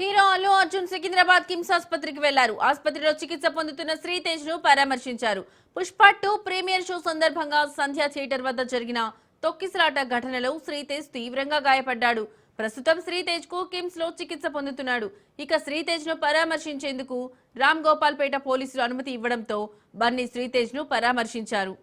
Hero Allu Arjun Secunderabad KIMS ఆసుపత్రికి వెళ్ళారు. ఆసుపత్రిలో చికిత్స పొందుతున్న శ్రీతేజ్ను పరామర్శించారు. పుష్ప టూ ప్రీమియర్ షో సందర్భంగా సంధ్యా థియేటర్ వద్ద జరిగిన తొక్కిసలాట ఘటనలో శ్రీతేజ్ తీవ్రంగా గాయపడ్డాడు. ప్రస్తుతం శ్రీతేజ్కు కిమ్స్లో చికిత్స పొందుతున్నాడు. ఇక శ్రీతేజ్ను పరామర్శించేందుకు రామ్ గోపాల్పేట పోలీసులు అనుమతి ఇవ్వడంతో బన్నీ శ్రీతేజ్ను పరామర్శించారు.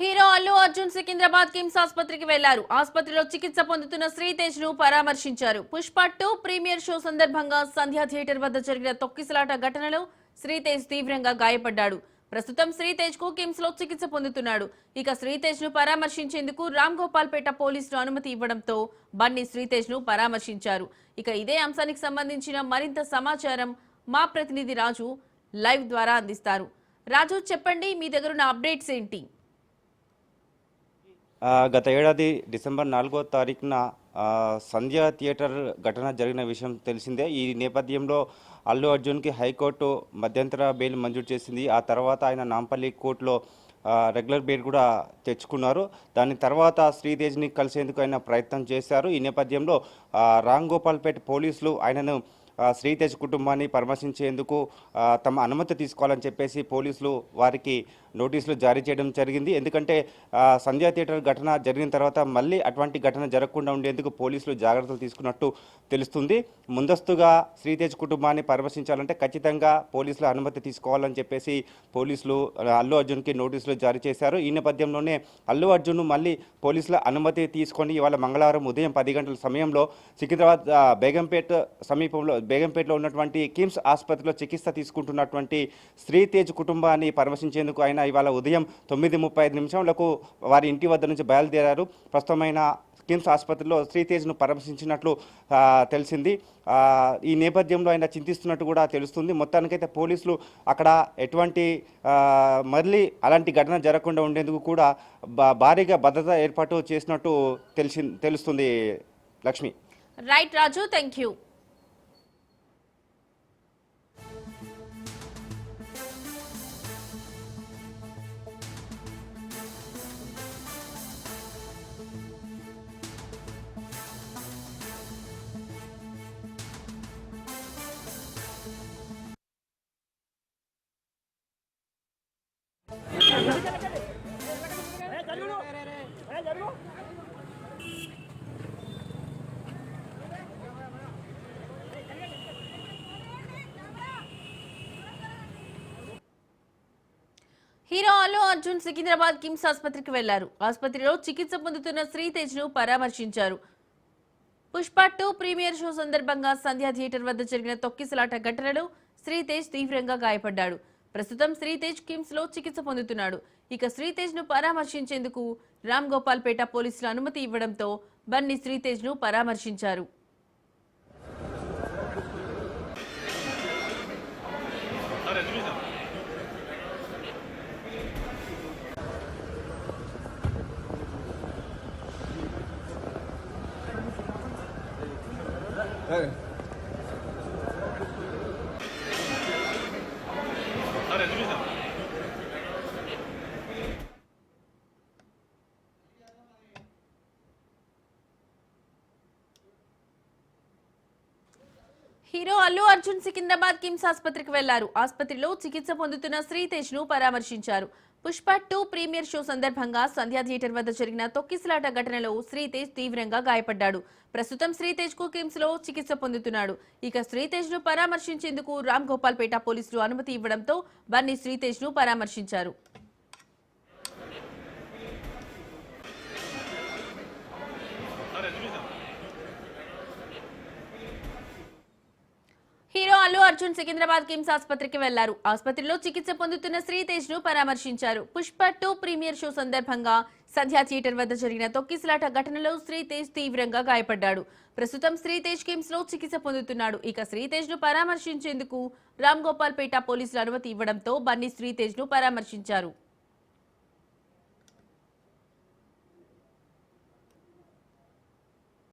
హీరో అల్లు అర్జున్ సికింద్రాబాద్ కిమ్స్ ఆసుపత్రికి వెళ్ళారు. ఆసుపత్రిలో చికిత్స పొందుతున్న శ్రీతేజ్ను పరామర్శించారు. పుష్ప టూ ప్రీమియర్ షో సందర్భంగా సంధ్యా థియేటర్ వద్ద జరిగిన తొక్కిసలాట ఘటనలో శ్రీతేజ్ తీవ్రంగా గాయపడ్డాడు. ప్రస్తుతం శ్రీతేజ్కు కిమ్స్లో చికిత్స పొందుతున్నాడు. ఇక శ్రీతేజ్ను పరామర్శించేందుకు రామ్ గోపాల్పేట పోలీసులు అనుమతి ఇవ్వడంతో బన్నీ శ్రీతేజ్ను పరామర్శించారు. ఇక ఇదే అంశానికి సంబంధించిన మరింత సమాచారం మా ప్రతినిధి రాజు లైవ్ ద్వారా అందిస్తారు. రాజు చెప్పండి మీ దగ్గర ఉన్న అప్డేట్స్ ఏంటి? గత ఏడాది డిసెంబర్ నాలుగో తారీఖున సంధ్య థియేటర్ ఘటన జరిగిన విషయం తెలిసిందే. ఈ నేపథ్యంలో అల్లు అర్జున్కి హైకోర్టు మధ్యంతర బెయిల్ మంజూరు చేసింది. ఆ తర్వాత ఆయన నాంపల్లి కోర్టులో రెగ్యులర్ బెయిల్ కూడా తెచ్చుకున్నారు. దాని తర్వాత శ్రీతేజ్ని కలిసేందుకు ఆయన ప్రయత్నం చేశారు. ఈ నేపథ్యంలో రామ్ గోపాల్పేట్ పోలీసులు ఆయనను శ్రీతేజ్ కుటుంబాన్ని పరామర్శించేందుకు తమ అనుమతి తీసుకోవాలని చెప్పేసి పోలీసులు వారికి నోటీసులు జారీ చేయడం జరిగింది. ఎందుకంటే సంధ్యా థియేటర్ ఘటన జరిగిన తర్వాత మళ్ళీ అటువంటి ఘటన జరగకుండా ఉండేందుకు పోలీసులు జాగ్రత్తలు తీసుకున్నట్టు తెలుస్తుంది. ముందస్తుగా శ్రీతేజ్ కుటుంబాన్ని పరామర్శించాలంటే ఖచ్చితంగా పోలీసుల అనుమతి తీసుకోవాలని చెప్పేసి పోలీసులు అల్లు అర్జున్కి నోటీసులు జారీ చేశారు. ఈ నేపథ్యంలోనే అల్లు అర్జున్ మళ్ళీ పోలీసుల అనుమతి తీసుకొని ఇవాళ మంగళవారం ఉదయం పది గంటల సమయంలో సికింద్రాబాద్ బేగంపేట బేగంపేట్ సమీపంలో బేగంపేటలో ఉన్నటువంటి కిమ్స్ ఆసుపత్రిలో చికిత్స తీసుకుంటున్నటువంటి శ్రీతేజ్ కుటుంబాన్ని పరామర్శించేందుకు ఆయన ఇవాళ ఉదయం తొమ్మిది ముప్పై ఐదు నిమిషాలకు వారి ఇంటి వద్ద నుంచి బయలుదేరారు. ప్రస్తుతమైన కిమ్స్ ఆసుపత్రిలో శ్రీతేజ్ను పరామర్శించినట్లు తెలిసింది. ఈ నేపథ్యంలో ఆయన చింతిస్తున్నట్టు కూడా తెలుస్తుంది. మొత్తానికైతే పోలీసులు అక్కడ ఎటువంటి మళ్ళీ అలాంటి ఘటన జరగకుండా ఉండేందుకు కూడా భారీగా భద్రత ఏర్పాటు చేసినట్టు తెలిసి తెలుస్తుంది Lakshmi. Right Raju thank you hero Allu Arjun Secunderabad KIMS ఆసుపత్రికి వెళ్ళారు. ఆసుపత్రిలో చికిత్స పొందుతున్న శ్రీతేజ్ను పరామర్శించారు. పుష్ప టూ ప్రీమియర్ షో సందర్భంగా సంధ్యా థియేటర్ వద్ద జరిగిన తొక్కిసలాట ఘటనలో శ్రీతేజ్ తీవ్రంగా గాయపడ్డాడు. ప్రస్తుతం శ్రీతేజ్ కిమ్స్లో చికిత్స పొందుతున్నాడు. ఇక శ్రీతేజ్ను పరామర్శించేందుకు రామ్ గోపాల్పేట పోలీసులు అనుమతి ఇవ్వడంతో బన్నీ శ్రీతేజ్ను పరామర్శించారు. హీరో అల్లు అర్జున్ సికింద్రాబాద్ కిమ్స్ ఆసుపత్రికి వెళ్ళారు. ఆసుపత్రిలో చికిత్స పొందుతున్న శ్రీతేజ్ను పరామర్శించారు. పుష్ప టూ ప్రీమియర్ షో సందర్భంగా సంధ్యా థియేటర్ వద్ద జరిగిన తొక్కిసలాట ఘటనలో శ్రీతేజ్ తీవ్రంగా గాయపడ్డాడు. ప్రస్తుతం శ్రీతేజ్కు కిమ్స్లో చికిత్స పొందుతున్నాడు. ఇక శ్రీతేజ్ను పరామర్శించేందుకు రామ్ గోపాల్పేట పోలీసులు అనుమతి ఇవ్వడంతో బన్నీ శ్రీతేజ్ను పరామర్శించారు. అల్లు అర్జున్ సికింద్రాబాద్ కిమ్స్ ఆసుపత్రికి వెళ్ళారు. ఆసుపత్రిలో చికిత్స పొందుతున్న శ్రీతేజ్ను పరామర్శించారు. పుష్ప టూ ప్రీమియర్ షో సందర్భంగా సంధ్యా థియేటర్ వద్ద జరిగిన తొక్కిసలాట ఘటనలో శ్రీతేజ్ తీవ్రంగా గాయపడ్డాడు. ప్రస్తుతం శ్రీతేజ్ కిమ్స్లో చికిత్స పొందుతున్నాడు. ఇక శ్రీతేజ్ను పరామర్శించేందుకు రామ్ గోపాల్ పేట పోలీసులు అనుమతి ఇవ్వడంతో బన్నీ శ్రీతేజ్ను పరామర్శించారు.